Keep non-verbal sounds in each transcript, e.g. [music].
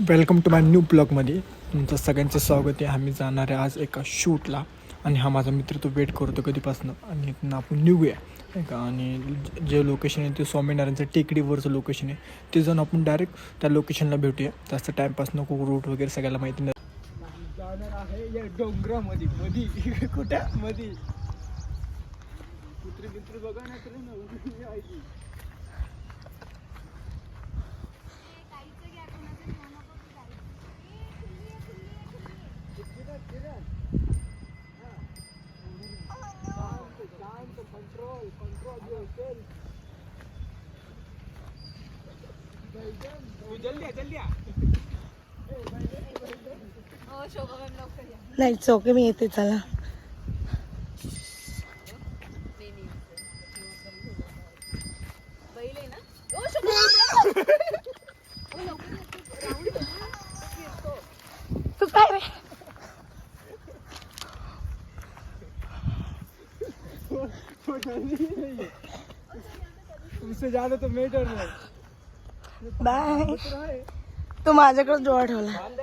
Welcome to my new ब्लॉगमध्ये तुमचं सगळ्यांचं स्वागत आहे आम्ही जाणार आहे आज एका शूटला आणि हा माझा मित्र तो वेट करतो कधीपासून आणि आपण निघूया ऐका का आणि जे लोकेशन आहे ते स्वामीनारायणचं टेकडीवरचं लोकेशन आहे ते जाऊन आपण डायरेक्ट त्या लोकेशनला भेटूया जास्त टाईमपास नको रूट वगैरे सगळ्याला माहिती नाही जाणार [laughs] नाही चौके मी येते चला उससे ज्यादा तो मैं बाय तू माझ्याकडे डोळा ठेवला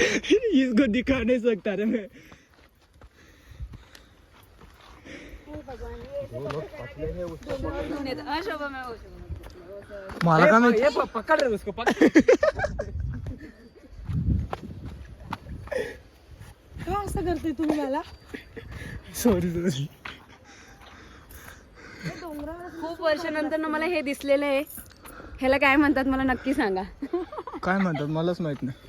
इसको दिखा नहीं सकता रे मैं मला का माहिती पकड रे हो उसको पकड का असं करते तू मला सॉरी सॉरी खूप वर्षानंतर ना मला हे दिसलेलं आहे ह्याला काय म्हणतात मला नक्की सांगा काय म्हणतात मलाच माहित नाही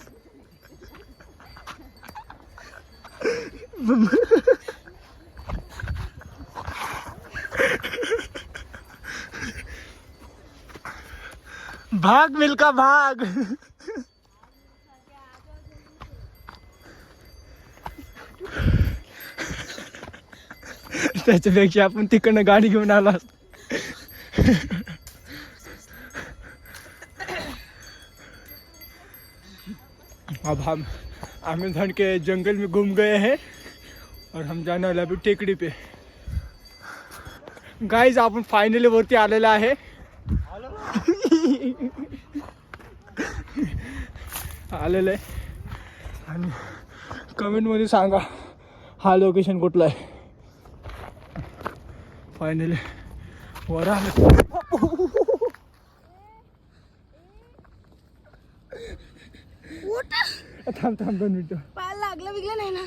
भाग मिलका भाग त्याच्यापेक्षा आपण तिकडनं गाडी घेऊन आला अब हम आमिर धन के जंगल में घूम गए हैं और हम जाने वाले अभी टेकडी पे गाईज आपण फायनली वरती आलेला आहे आलेलं आहे आणि कमेंटमध्ये सांगा हा लोकेशन कुठला आहे फायनली वर आलं थांब थांब दोन मिनटं लागलं बिगलं नाही ना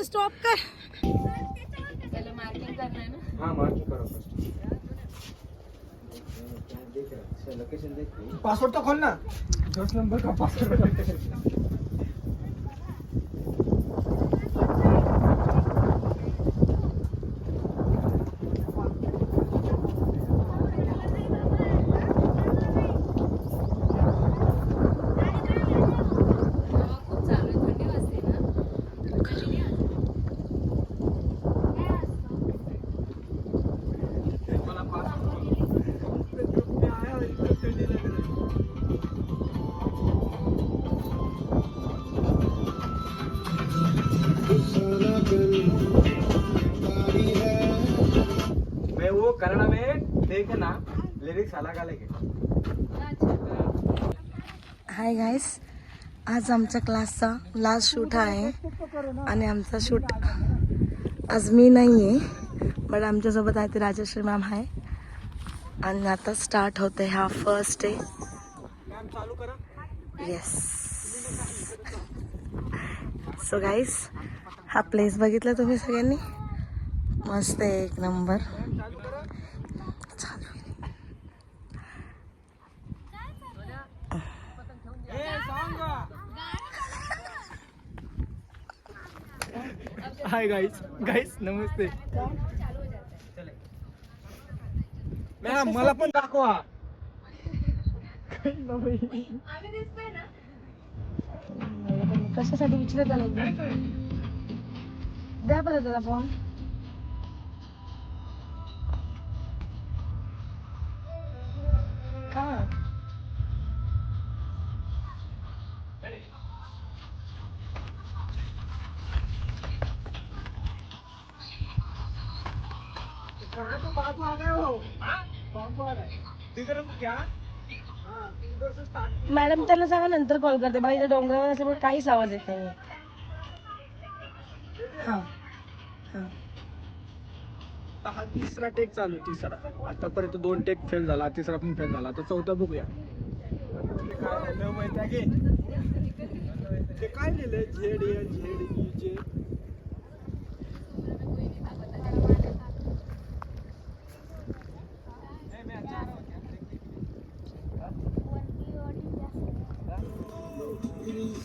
स्टॉप कर चलो मार्किंग करना है ना हाँ मार्किंग करो फर्स्ट लोकेशन देख पासवर्ड तो खोलना दस नंबर का पासवर्ड हाय गाईस आज आमच्या क्लासचा लास्ट शूट आहे आणि आमचा शूट आज मी नाही आहे बट आमच्यासोबत आहे ते राजश्री मॅम आहे आणि आता स्टार्ट होते हा first day yes so guys हा प्लेस बघितला तुम्ही सगळ्यांनी मस्त आहे एक नंबर हाय गाइस गाइस नमस्ते मॅडम मला पण दाखवा कशासाठी विचारत आलो द्या बरं त्याला फोन सांगा नंतर कॉल करते बाई इथं डोंगरावर असल्यामुळे काहीच आवाज येत नाही हां हां हा तिसरा टेक चालू आहे, तिसरा आतापर्यंत दोन टेक फेल झाला तिसरा पण फेल झाला तर चौथा बघूया ते काय लिहिलंय झेड झेड ई जे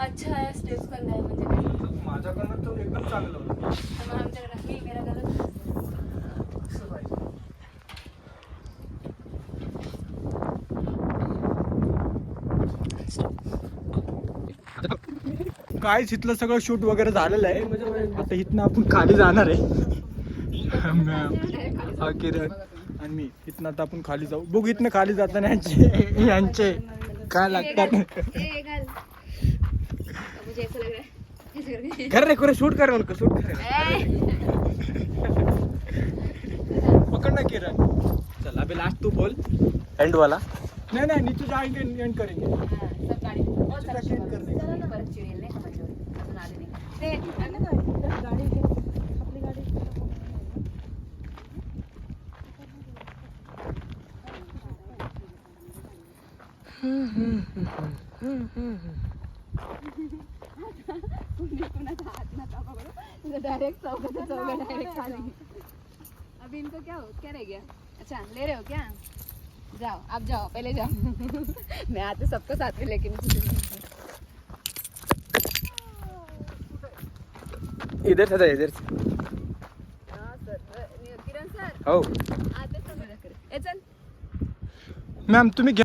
अच्छा आहे स्टेप्स करना है म्हणजे माझ्याकडनं तर एकदम चांगलं होतं मग आमच्याकडे मी मेरा असं पाहिजे काय इथलं सगळं शूट वगैरे झालेलं आहे आता इथनं आपण खाली जाणार आहे हा किरण आणि मी इथनं आता आपण खाली जाऊ बघू इथनं खाली जाताना यांचे यांचे काय लागतात मुझे ऐसा लग रहा है कर रहे कर शूट कर रहे उनको शूट कर रहे पकड़ना किरण चल अभी लास्ट तू बोल एंड वाला नहीं नहीं नीचे जाएंगे एंड करेंगे हाँ, सब गाड़ी बहुत सारा एंड कर डायरेक्ट डायरेक्ट अभी इनको क्या हो क्या रह गया अच्छा ले रहे हो क्या जाओ आप जाओ पहले जाओ [laughs] मैं आते सबको साथ में लेकिन इधर था इधर से हाँ, सर आते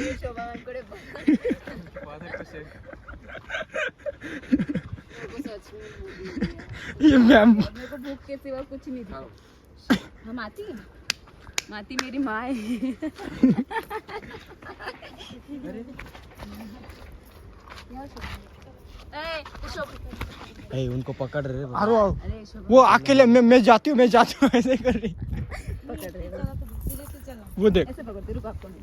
शोभाकडे ये मैम को भूख के सिवा कुछ नहीं था हम आती है माती मेरी माँ है ए, उनको पकड़ रहे आरो, अरे वो अकेले मैं मैं जाती हूँ मैं जाती हूँ ऐसे कर रही पकड़ रहे वो देख ऐसे पकड़ती रुक आपको नहीं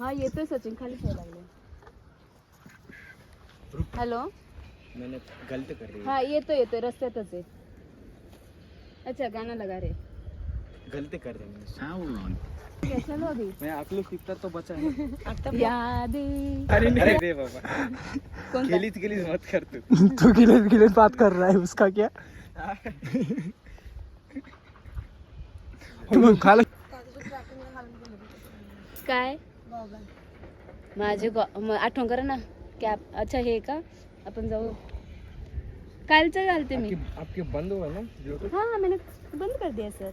हाँ ये तो सचिन खाली फोन लागले हेलो मैंने गलत कर रही हाँ, तो, ये तो रस्ते तो से अच्छा गाना लगा रहे गलत कर रहे हैं साउंड ऑन चलो अभी मैं आप लोग कितना तो बचा है [laughs] यादें अरे नहीं दे बाबा गिलीज गिलीज मत कर तू [laughs] तू गिलीज गिलीज बात कर रहा है उसका क्या हाँ। तू खाला काय आठ कर ना कॅप अच्छा है का अपन जाऊ कालते मैं आपके बंद हुआ ना हाँ मैंने बंद कर दिया सर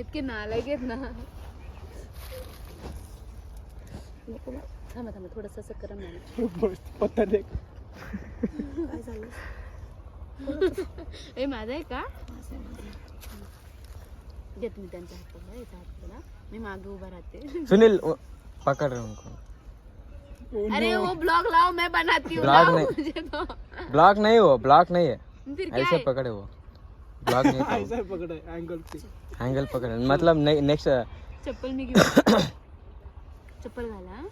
ಇದಕ್ಕೆ ना थामा थामा पत्ता देख ए माझा आहे का देत मी त्यांच्या मी मागे उभा राहते सुनील पकड़ उनको अरे वो ब्लॉग लाओ मैं बनाती हूँ ब्लॉग नहीं तो। ब्लॉग नहीं वो ब्लॉग नहीं है ऐसे पकड़े वो ब्लॉग नहीं ऐसे पकड़े एंगल से अँगल पकड मतलब नेक्स्ट uh, चप्पल मी घेऊ [coughs] चप्पल घाला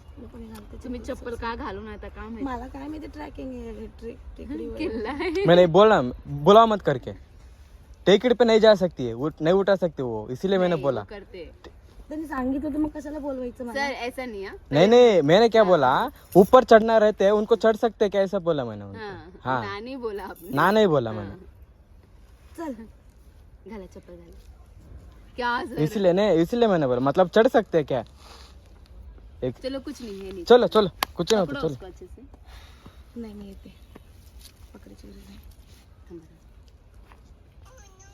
तुम्ही चप्पल का घालून आता का मला काय माहिती ट्रैकिंग [laughs] मैंने बोला बुला मत करके टेकड पे नाही जा सकती है उठ नाही उठा सकते वो इसीलिए मैंने बोला करते त्यांनी सांगितलं तर मग कशाला बोलवायचं मला सर ऐसा नहीं है नहीं नहीं मैंने क्या बोला ऊपर चढ़ना रहते हैं उनको चढ़ सकते क्या ऐसा बोला मैंने हां ना नहीं बोला आपने ना नहीं बोला मैंने चल घाला चप्पल घाला क्या इसीलिए नहीं इसीलिए मैंने बोला मतलब चढ़ सकते हैं क्या एक चलो कुछ नहीं है नहीं चलो चलो कुछ नहीं होता चलो नहीं नहीं ये पकड़े चल रहे हैं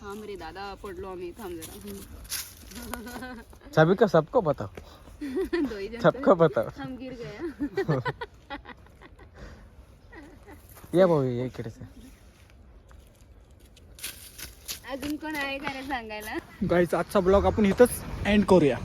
हाँ मेरे दादा पढ़ लो हमें थाम जरा सभी का सबको बताओ [laughs] दो ही सबको तो। बताओ हम गिर गए [laughs] ये वो ये किधर से अजून कोण आहे का सांगायला गाईचा आजचा ब्लॉग आपण इथंच एंड करूया